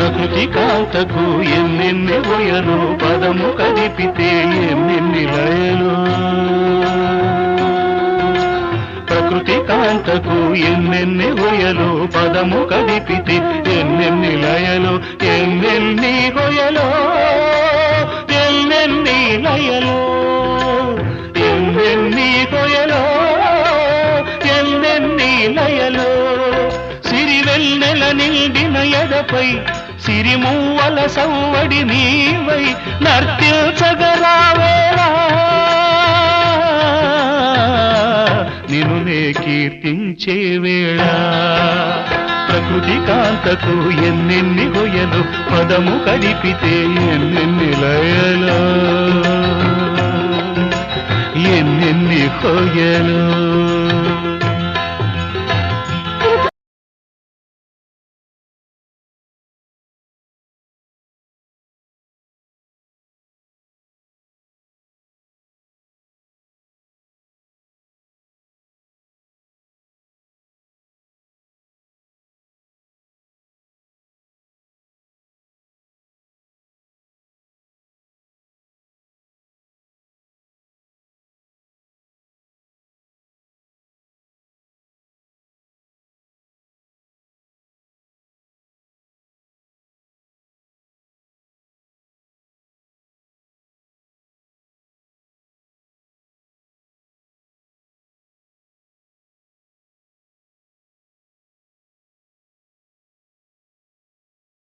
ప్రకృతి కాంతకు ఎన్నెన్ని ఒయలు పదము కదిపితే ఎన్నెన్ని లయలు? ప్రకృతి కాంతకు ఎన్నెన్ని హొయలు పదము కదిపితే ఎన్నెన్ని లయలు? ఎన్నెన్ని హొయలో ఎన్నెన్ని లయలు? ఎన్నెన్ని హొయలో ఎన్నెన్ని లయలు? సిరివెల్ నెల నిండిన ఎదపై సిరిమూవల సవ్వడి నీవై నర్తిల్చగరావేలా నిన్ను నే కీర్తించే వేళ. ప్రకృతి కాంతకు ఎన్నెన్ని గొయ్యలు పదము కడిపితే ఎన్నెన్ని లయలు. ఎన్నెన్ని కొయ్యలు